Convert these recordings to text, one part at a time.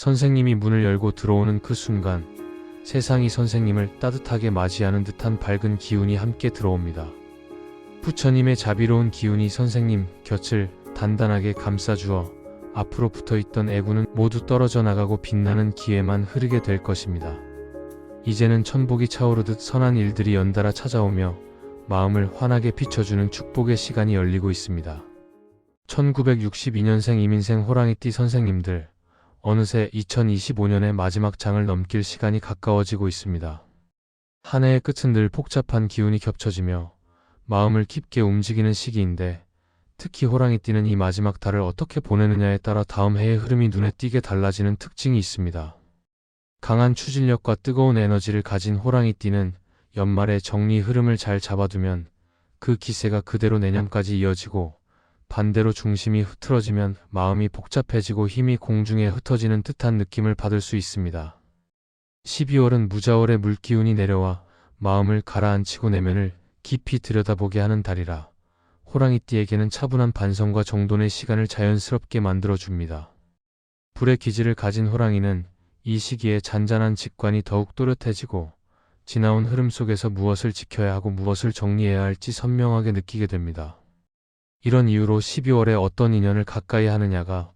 선생님이 문을 열고 들어오는 그 순간 세상이 선생님을 따뜻하게 맞이하는 듯한 밝은 기운이 함께 들어옵니다. 부처님의 자비로운 기운이 선생님 곁을 단단하게 감싸주어 앞으로 붙어 있던 애구는 모두 떨어져 나가고 빛나는 기회만 흐르게 될 것입니다. 이제는 천복이 차오르듯 선한 일들이 연달아 찾아오며 마음을 환하게 비춰주는 축복의 시간이 열리고 있습니다. 1962년생 이민생 호랑이띠 선생님들, 어느새 2025년의 마지막 장을 넘길 시간이 가까워지고 있습니다. 한 해의 끝은 늘 복잡한 기운이 겹쳐지며 마음을 깊게 움직이는 시기인데 특히 호랑이 띠는 이 마지막 달을 어떻게 보내느냐에 따라 다음 해의 흐름이 눈에 띄게 달라지는 특징이 있습니다. 강한 추진력과 뜨거운 에너지를 가진 호랑이 띠는 연말에 정리 흐름을 잘 잡아두면 그 기세가 그대로 내년까지 이어지고 반대로 중심이 흐트러지면 마음이 복잡해지고 힘이 공중에 흩어지는 듯한 느낌을 받을 수 있습니다. 12월은 무자월의 물기운이 내려와 마음을 가라앉히고 내면을 깊이 들여다보게 하는 달이라 호랑이띠에게는 차분한 반성과 정돈의 시간을 자연스럽게 만들어줍니다. 불의 기질을 가진 호랑이는 이 시기에 잔잔한 직관이 더욱 또렷해지고 지나온 흐름 속에서 무엇을 지켜야 하고 무엇을 정리해야 할지 선명하게 느끼게 됩니다. 이런 이유로 12월에 어떤 인연을 가까이 하느냐가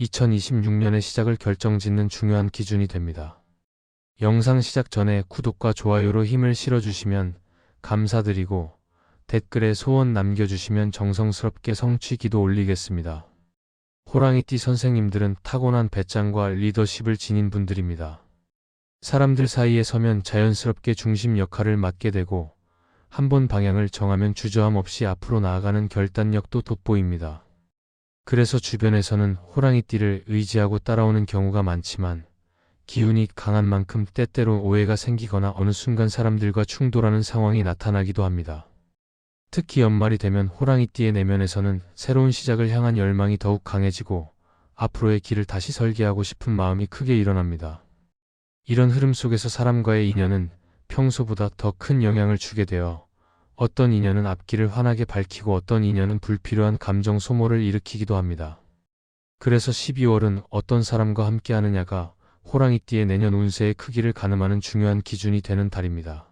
2026년의 시작을 결정짓는 중요한 기준이 됩니다. 영상 시작 전에 구독과 좋아요로 힘을 실어주시면 감사드리고 댓글에 소원 남겨주시면 정성스럽게 성취 기도 올리겠습니다. 호랑이띠 선생님들은 타고난 배짱과 리더십을 지닌 분들입니다. 사람들 사이에 서면 자연스럽게 중심 역할을 맡게 되고 한 번 방향을 정하면 주저함 없이 앞으로 나아가는 결단력도 돋보입니다. 그래서 주변에서는 호랑이띠를 의지하고 따라오는 경우가 많지만 기운이 강한 만큼 때때로 오해가 생기거나 어느 순간 사람들과 충돌하는 상황이 나타나기도 합니다. 특히 연말이 되면 호랑이띠의 내면에서는 새로운 시작을 향한 열망이 더욱 강해지고 앞으로의 길을 다시 설계하고 싶은 마음이 크게 일어납니다. 이런 흐름 속에서 사람과의 인연은 평소보다 더 큰 영향을 주게 되어 어떤 인연은 앞길을 환하게 밝히고 어떤 인연은 불필요한 감정 소모를 일으키기도 합니다. 그래서 12월은 어떤 사람과 함께 하느냐가 호랑이띠의 내년 운세의 크기를 가늠하는 중요한 기준이 되는 달입니다.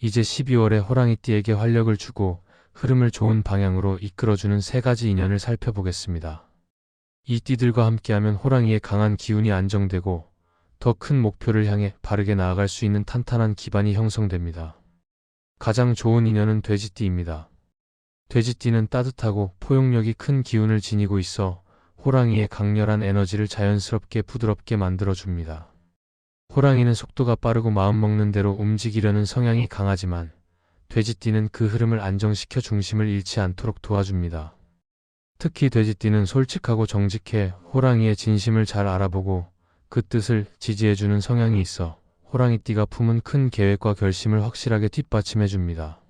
이제 12월에 호랑이띠에게 활력을 주고 흐름을 좋은 방향으로 이끌어주는 세 가지 인연을 살펴보겠습니다. 이 띠들과 함께하면 호랑이의 강한 기운이 안정되고 더 큰 목표를 향해 바르게 나아갈 수 있는 탄탄한 기반이 형성됩니다. 가장 좋은 인연은 돼지띠입니다. 돼지띠는 따뜻하고 포용력이 큰 기운을 지니고 있어 호랑이의 강렬한 에너지를 자연스럽게 부드럽게 만들어줍니다. 호랑이는 속도가 빠르고 마음먹는 대로 움직이려는 성향이 강하지만 돼지띠는 그 흐름을 안정시켜 중심을 잃지 않도록 도와줍니다. 특히 돼지띠는 솔직하고 정직해 호랑이의 진심을 잘 알아보고 그 뜻을 지지해주는 성향이 있어 호랑이띠가 품은 큰 계획과 결심을 확실하게 뒷받침해줍니다.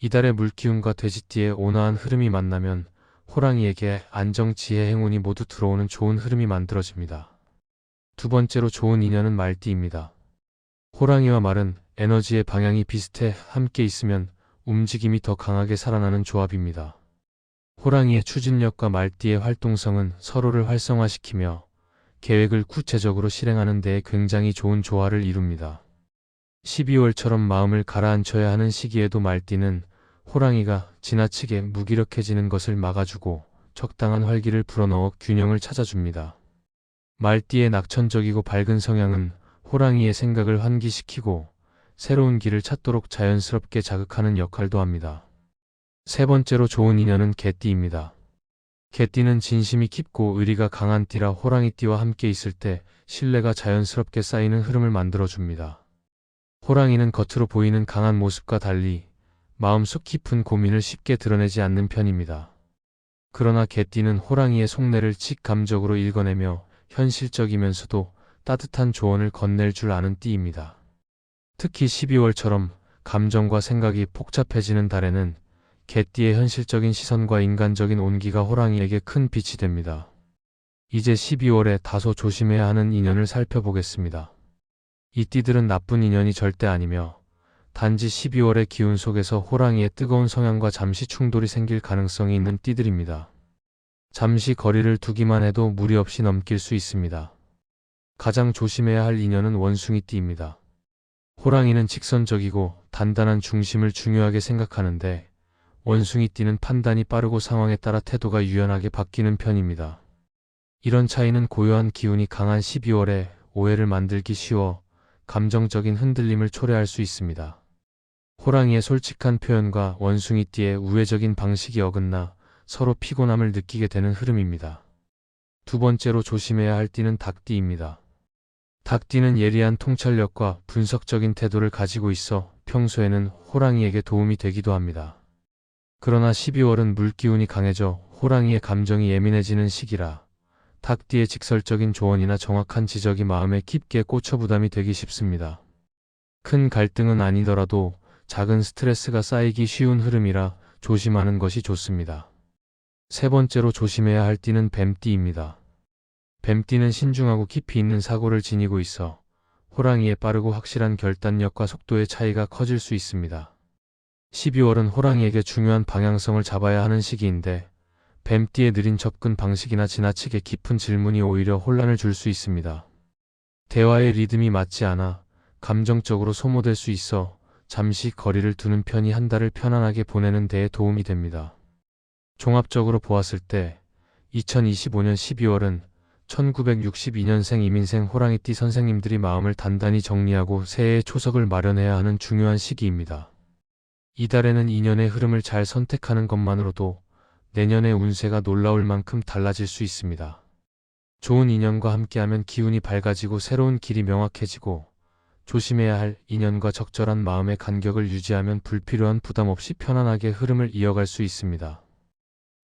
이달의 물기운과 돼지띠의 온화한 흐름이 만나면 호랑이에게 안정, 지혜, 행운이 모두 들어오는 좋은 흐름이 만들어집니다. 두 번째로 좋은 인연은 말띠입니다. 호랑이와 말은 에너지의 방향이 비슷해 함께 있으면 움직임이 더 강하게 살아나는 조합입니다. 호랑이의 추진력과 말띠의 활동성은 서로를 활성화시키며 계획을 구체적으로 실행하는 데에 굉장히 좋은 조화를 이룹니다. 12월처럼 마음을 가라앉혀야 하는 시기에도 말띠는 호랑이가 지나치게 무기력해지는 것을 막아주고 적당한 활기를 불어넣어 균형을 찾아줍니다. 말띠의 낙천적이고 밝은 성향은 호랑이의 생각을 환기시키고 새로운 길을 찾도록 자연스럽게 자극하는 역할도 합니다. 세 번째로 좋은 인연은 개띠입니다. 개띠는 진심이 깊고 의리가 강한 띠라 호랑이띠와 함께 있을 때 신뢰가 자연스럽게 쌓이는 흐름을 만들어줍니다. 호랑이는 겉으로 보이는 강한 모습과 달리 마음속 깊은 고민을 쉽게 드러내지 않는 편입니다. 그러나 개띠는 호랑이의 속내를 직감적으로 읽어내며 현실적이면서도 따뜻한 조언을 건넬 줄 아는 띠입니다. 특히 12월처럼 감정과 생각이 복잡해지는 달에는 개띠의 현실적인 시선과 인간적인 온기가 호랑이에게 큰 빛이 됩니다. 이제 12월에 다소 조심해야 하는 인연을 살펴보겠습니다. 이 띠들은 나쁜 인연이 절대 아니며 단지 12월의 기운 속에서 호랑이의 뜨거운 성향과 잠시 충돌이 생길 가능성이 있는 띠들입니다. 잠시 거리를 두기만 해도 무리 없이 넘길 수 있습니다. 가장 조심해야 할 인연은 원숭이 띠입니다. 호랑이는 직선적이고 단단한 중심을 중요하게 생각하는데 원숭이 띠는 판단이 빠르고 상황에 따라 태도가 유연하게 바뀌는 편입니다. 이런 차이는 고요한 기운이 강한 12월에 오해를 만들기 쉬워 감정적인 흔들림을 초래할 수 있습니다. 호랑이의 솔직한 표현과 원숭이띠의 우회적인 방식이 어긋나 서로 피곤함을 느끼게 되는 흐름입니다. 두 번째로 조심해야 할 띠는 닭띠입니다. 닭띠는 예리한 통찰력과 분석적인 태도를 가지고 있어 평소에는 호랑이에게 도움이 되기도 합니다. 그러나 12월은 물기운이 강해져 호랑이의 감정이 예민해지는 시기라 닭띠의 직설적인 조언이나 정확한 지적이 마음에 깊게 꽂혀 부담이 되기 쉽습니다. 큰 갈등은 아니더라도 작은 스트레스가 쌓이기 쉬운 흐름이라 조심하는 것이 좋습니다. 세 번째로 조심해야 할 띠는 뱀띠입니다. 뱀띠는 신중하고 깊이 있는 사고를 지니고 있어 호랑이의 빠르고 확실한 결단력과 속도의 차이가 커질 수 있습니다. 12월은 호랑이에게 중요한 방향성을 잡아야 하는 시기인데 뱀띠의 느린 접근 방식이나 지나치게 깊은 질문이 오히려 혼란을 줄 수 있습니다. 대화의 리듬이 맞지 않아 감정적으로 소모될 수 있어 잠시 거리를 두는 편이 한 달을 편안하게 보내는 데에 도움이 됩니다. 종합적으로 보았을 때 2025년 12월은 1962년생 이민생 호랑이띠 선생님들이 마음을 단단히 정리하고 새해의 초석을 마련해야 하는 중요한 시기입니다. 이달에는 인연의 흐름을 잘 선택하는 것만으로도 내년의 운세가 놀라울 만큼 달라질 수 있습니다. 좋은 인연과 함께하면 기운이 밝아지고 새로운 길이 명확해지고 조심해야 할 인연과 적절한 마음의 간격을 유지하면 불필요한 부담 없이 편안하게 흐름을 이어갈 수 있습니다.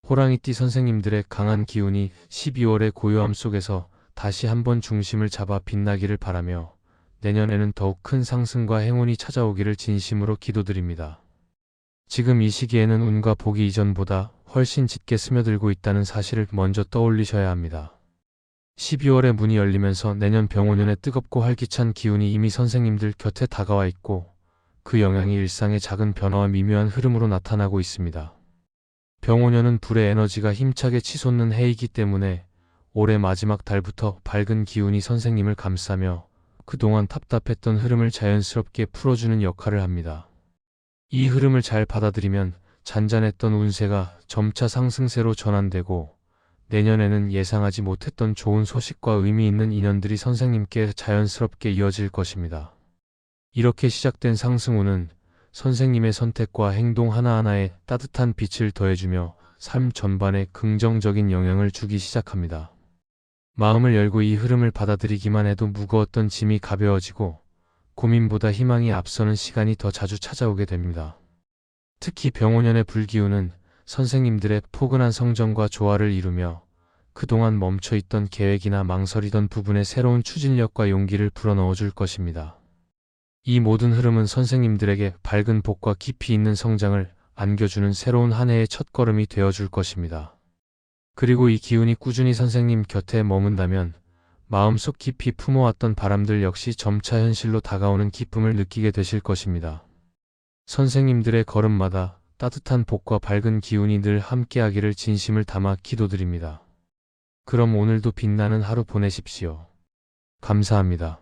호랑이띠 선생님들의 강한 기운이 12월의 고요함 속에서 다시 한번 중심을 잡아 빛나기를 바라며 내년에는 더욱 큰 상승과 행운이 찾아오기를 진심으로 기도드립니다. 지금 이 시기에는 운과 복이 이전보다 훨씬 짙게 스며들고 있다는 사실을 먼저 떠올리셔야 합니다. 12월에 문이 열리면서 내년 병원년의 뜨겁고 활기찬 기운이 이미 선생님들 곁에 다가와 있고 그 영향이 일상의 작은 변화와 미묘한 흐름으로 나타나고 있습니다. 병원년은 불의 에너지가 힘차게 치솟는 해이기 때문에 올해 마지막 달부터 밝은 기운이 선생님을 감싸며 그동안 답답했던 흐름을 자연스럽게 풀어주는 역할을 합니다. 이 흐름을 잘 받아들이면 잔잔했던 운세가 점차 상승세로 전환되고 내년에는 예상하지 못했던 좋은 소식과 의미 있는 인연들이 선생님께 자연스럽게 이어질 것입니다. 이렇게 시작된 상승운은 선생님의 선택과 행동 하나하나에 따뜻한 빛을 더해주며 삶 전반에 긍정적인 영향을 주기 시작합니다. 마음을 열고 이 흐름을 받아들이기만 해도 무거웠던 짐이 가벼워지고 고민보다 희망이 앞서는 시간이 더 자주 찾아오게 됩니다. 특히 병원연의 불기운은 선생님들의 포근한 성정과 조화를 이루며 그동안 멈춰있던 계획이나 망설이던 부분에 새로운 추진력과 용기를 불어넣어 줄 것입니다. 이 모든 흐름은 선생님들에게 밝은 복과 깊이 있는 성장을 안겨주는 새로운 한 해의 첫걸음이 되어 줄 것입니다. 그리고 이 기운이 꾸준히 선생님 곁에 머문다면 마음속 깊이 품어왔던 바람들 역시 점차 현실로 다가오는 기쁨을 느끼게 되실 것입니다. 선생님들의 걸음마다 따뜻한 복과 밝은 기운이 늘 함께하기를 진심을 담아 기도드립니다. 그럼 오늘도 빛나는 하루 보내십시오. 감사합니다.